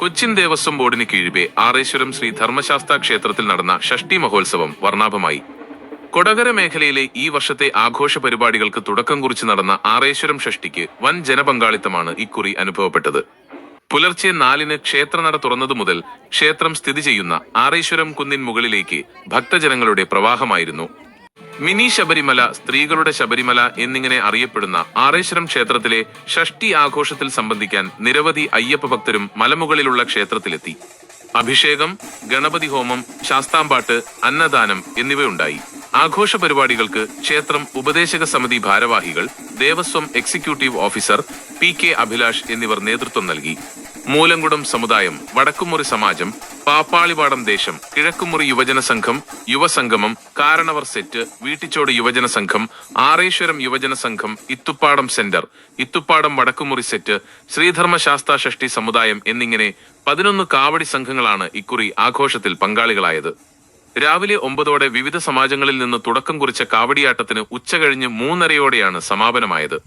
കൊച്ചിൻ ദേവസ്വം ബോർഡിന് കീഴിലെ ആറേശ്വരം ശ്രീ ധർമ്മശാസ്ത്ര ക്ഷേത്രത്തിൽ നടന്ന ഷഷ്ടി മഹോത്സവം വർണാഭമായി. കൊടകര മേഖലയിലെ ഈ വർഷത്തെ ആഘോഷ പരിപാടികൾക്ക് തുടക്കം കുറിച്ച് നടന്ന ആറേശ്വരം ഷഷ്ടിക്ക് വൻ ജനപങ്കാളിത്തമാണ് ഇക്കുറി അനുഭവപ്പെട്ടത്. പുലർച്ചെ നാലിന് ക്ഷേത്രനട തുറന്നതു മുതൽ ക്ഷേത്രം സ്ഥിതി ചെയ്യുന്ന ആറേശ്വരം കുന്നിൻ മുകളിലേക്ക് ഭക്തജനങ്ങളുടെ പ്രവാഹമായിരുന്നു. മിനി ശബരിമല സ്ത്രീകളുടെ ശബരിമല എന്നിങ്ങനെ അറിയപ്പെടുന്ന ആറേശ്വരം ക്ഷേത്രത്തിലെ ഷഷ്ടി ആഘോഷത്തിൽ സംബന്ധിക്കാൻ നിരവധി അയ്യപ്പ ഭക്തരും മലമുകളിലുള്ള ക്ഷേത്രത്തിലെത്തി. അഭിഷേകം ഗണപതി ഹോമം ശാസ്താംപാട്ട് അന്നദാനം എന്നിവയുണ്ടായി. ആഘോഷ പരിപാടികൾക്ക് ക്ഷേത്രം ഉപദേശക സമിതി ഭാരവാഹികൾ Devaswom executive officer P K Abhilash എന്നിവർ നേതൃത്വം നൽകി. മൂലംകുടം സമുദായം വടക്കുമുറി സമാജം പാപ്പാളിപാടം ദേശം കിഴക്കുമുറി യുവജന സംഘം യുവസംഗമം കാരണവർ സെറ്റ് വീട്ടിച്ചോട് യുവജന സംഘം ആറേശ്വരം യുവജന സംഘം ഇത്തുപ്പാടം സെന്റർ ഇത്തുപ്പാടം വടക്കുമുറി സെറ്റ് ശ്രീധർമ്മശാസ്ത്ര ഷഷ്ടി സമുദായം എന്നിങ്ങനെ പതിനൊന്ന് കാവടി സംഘങ്ങളാണ് ഇക്കുറി ആഘോഷത്തിൽ പങ്കാളികളായത്. രാവിലെ ഒമ്പതോടെ വിവിധ സമാജങ്ങളിൽ നിന്ന് തുടക്കം കുറിച്ച കാവടിയാട്ടത്തിന് ഉച്ചകഴിഞ്ഞ് മൂന്നരയോടെയാണ് സമാപനമായത്